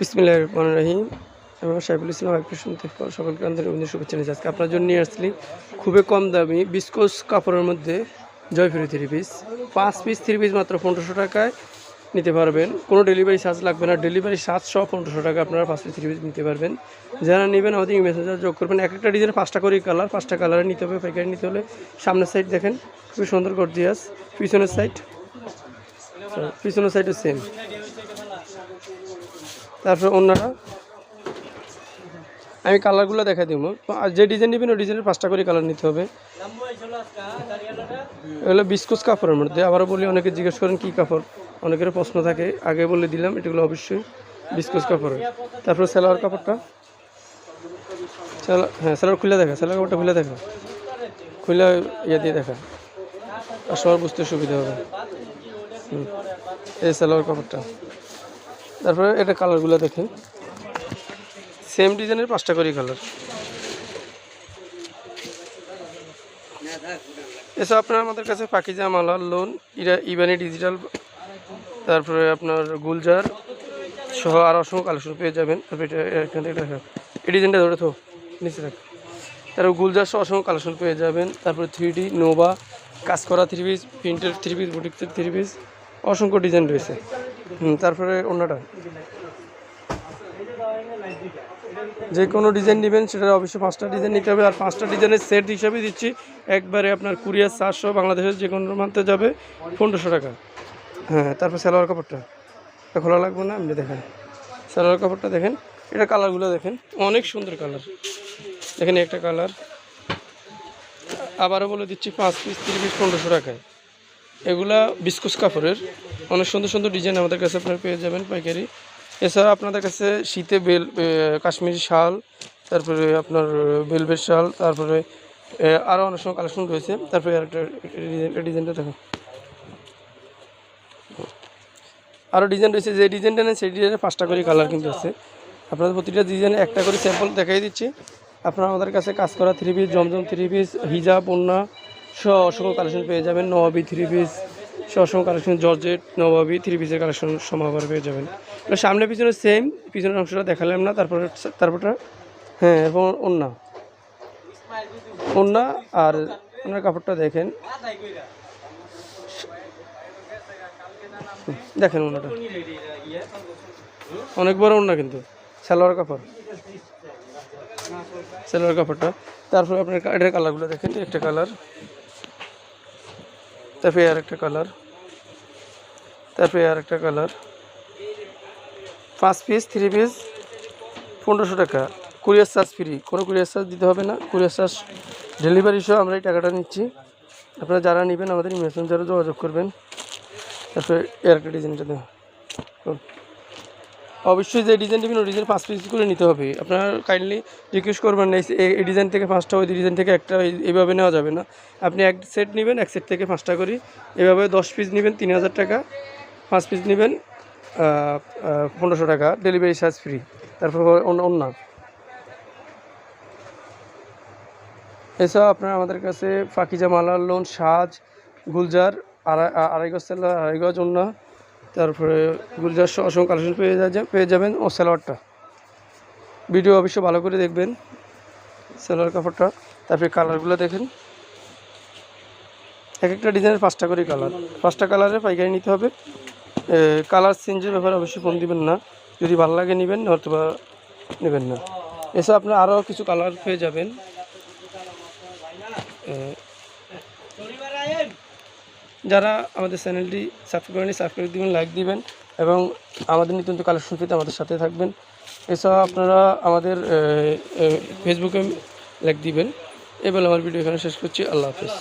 বিসমিল্লাহ রহমান রহিম। আমি সাইফুল ইসলাম আইপ্রেশন থেকে সকলকে আন্তরিক শুভেচ্ছা নিয়ে আজকে আপনার জন্য নিয়ে আসছি খুবই কম দামি বিস্কোস কাপড়ের মধ্যে জয়ফুরি থ্রি পিস পাঁচ পিস থ্রি পিস মাত্র পনেরোশো টাকায় নিতে পারবেন। কোনো ডেলিভারি চার্জ লাগবে না। ডেলিভারি সাতশো পনেরোশো টাকা আপনারা পাঁচ পিস থ্রি পিস নিতে পারবেন। যারা নেবেন, আমাদের মেসেঞ্জার যোগ করবেন। এক একটা ডিজাইনের পাঁচটা করে কালার পাঁচটা কালারে নিতে হবে, পাইকারি নিতে হলে। সামনের সাইড দেখেন, খুবই সুন্দর গর্জিয়াস পিছনের সাইড পিছনের সাইডও সেম তারপর অন্যরা। আমি কালারগুলো দেখা দিব। আর যে ডিজাইন নেবেন, ওই ডিজাইনের পাঁচটা করে কালার নিতে হবে। এগুলো বিস্কুস কাপড়ের মধ্যে। আবারও বলি, অনেকে জিজ্ঞেস করেন, কী কাপড়? অনেকের প্রশ্ন থাকে। আগে বলে দিলাম এটাগুলো অবশ্যই বিস্কুস কাপড়ের তারপর সেলোয়ার কাপড়টা। হ্যাঁ সেলোয়ার খুলে দেখা। সেলোয়ার কাপড়টা খুলে দেখা। খুলে ইয়ে দিয়ে দেখা। আর সবার বুঝতে সুবিধা হবে। এই সেলোয়ার কাপড়টা। তারপরে এটা কালারগুলো দেখেন। সেম ডিজাইনের পাঁচটা করে কালার। এসব আপনার আমাদের কাছে পাকিজা, মালার লোন ইরা, ইবানি ডিজিটাল তারপরে আপনার গুলজার সহ আর অসংখ্য কালেকশন পেয়ে যাবেন। তারপরে এটা, এখান থেকে এই ডিজাইনটা ধরে তো নিচে রাখ তারপর গুলজার সহ অসংখ্য কালেকশন পেয়ে যাবেন। তারপরে থ্রি ডি নোভা কাজ করা থ্রি পিস প্রিন্টের থ্রি পিস বুটিক্সের থ্রি পিস অসংখ্য ডিজাইন রয়েছে। হুম, তারপরে অন্যটা। যে কোনো ডিজাইন নেবেন, সেটা অবশ্যই পাঁচটা ডিজাইন নিতে হবে। আর পাঁচটা ডিজাইনের সেট হিসাবে দিচ্ছি, একবারে আপনার কুরিয়ার চারশো, বাংলাদেশের যে কোনো মানতে যাবে, পনেরোশো টাকা। হ্যাঁ তারপর সালোয়ার কাপড়টা। খোলা লাগবে না? আপনি দেখেন। সালোয়ার কাপড়টা দেখেন। এটা কালারগুলো দেখেন। অনেক সুন্দর কালার। দেখেন একটা কালার। আবারও বলে দিচ্ছি, পাঁচ পিস তিরিশ পিস পনেরোশো টাকায়। এগুলা বিস্কুস কাপড়ের। অনেক সুন্দর সুন্দর ডিজাইন আমাদের কাছে আপনারা পেয়ে যাবেন পাইকারি। এছাড়া আপনাদের কাছে শীতে বেল কাশ্মীরি শাল, তারপরে আপনার বেলভেট শাল, তারপরে আরও অনেক সময় কালেকশন রয়েছে। তারপরে আরেকটা ডিজাইন ডিজাইনটা দেখো। আরও ডিজাইন রয়েছে, যে ডিজাইনটা নেন সেই ডিজাইনের পাঁচটা করে কালার কিন্তু আছে। আপনাদের প্রতিটা ডিজাইনে একটা করে স্যাম্পল দেখাই দিচ্ছি। আপনারা আমাদের কাছে কাজ করা থ্রি পিস জমজম থ্রি পিস হিজাব ওন্না সহ কালেকশন পেয়ে যাবেন। নবাবি থ্রি পিস সহ কালেকশন জর্জেট নবাবি থ্রি পিসের কালেকশন সমাবার পেয়ে যাবেন। সামনে পিছনে সেম পিছনের অংশটা দেখালাম না, তারপরে তারপরটা হ্যাঁ এবং ওন্না ওন্না আর ওনার কাপড়টা দেখেন। দেখেন ওনাটা অনেক বড় ওনা কিন্তু, সালোয়ার কাপড়। সালোয়ার কাপড়টা। তারপরে আপনার এটার কালারগুলো দেখেন, একটা কালার তারপরে আর একটা কালার তারপরে আর একটা কালার পাঁচ পিস থ্রি পিস পনেরোশো টাকা। কুরিয়ার চার্জ ফ্রি কোনো কুরিয়ার চার্জ দিতে হবে না। কুরিয়ার চার্জ ডেলিভারি সহ আমরা এই টাকাটা নিচ্ছি। আপনারা যারা নেবেন আমাদের মেসেঞ্জারে যোগাযোগ করবেন। তারপরে একটা ডিজাইনটা দেওয়া অবশ্যই যে ডিজাইন নেবেন ওই ডিজাইন পাঁচ পিস করে নিতে হবে। আপনারা কাইন্ডলি রিকোয়েস্ট করবেন না, এই- ডিজাইন থেকে পাঁচটা, ওই ডিজাইন থেকে একটা, এই- এইভাবে নেওয়া যাবে না। আপনি এক সেট নেবেন, এক সেট থেকে পাঁচটা করি। এভাবে দশ পিস নেবেন, তিন হাজার টাকা। পাঁচ পিস নেবেন পনেরোশো টাকা ডেলিভারি চার্জ ফ্রি তারপর অন্য এছাড়া আপনারা আমাদের কাছে ফাকিজা মালার লোন সাজ, গুলজার, আড়াই গজ সেলার আড়াই গজ অন্য তারপরে সহ অসংখ্য কালেকশন পেয়ে যা পেয়ে যাবেন ও সালোয়ারটা। ভিডিও অবশ্যই ভালো করে দেখবেন, সালোয়ার কাপড়টা। তারপরে কালারগুলো দেখেন। এক একটা ডিজাইনের পাঁচটা করে কালার। পাঁচটা কালারে পাইকারি নিতে হবে। কালার চেঞ্জের ব্যাপারে অবশ্যই ফোন দিবেন না। যদি ভালো লাগে নেবেন অথবা নেবেন না। এছাড়া আপনার আরও কিছু কালার পেয়ে যাবেন। যারা আমাদের চ্যানেলটি সাবস্ক্রাইব করেনি সাবস্ক্রাইব দিবেন লাইক দিবেন এবং আমাদের নিত্যন্ত কালেকশন পেতে আমাদের সাথে থাকবেন। এছাড়া আপনারা আমাদের ফেসবুকে লাইক দিবেন। এবার আমার ভিডিও এখানে শেষ করছি। আল্লাহ হাফিজ।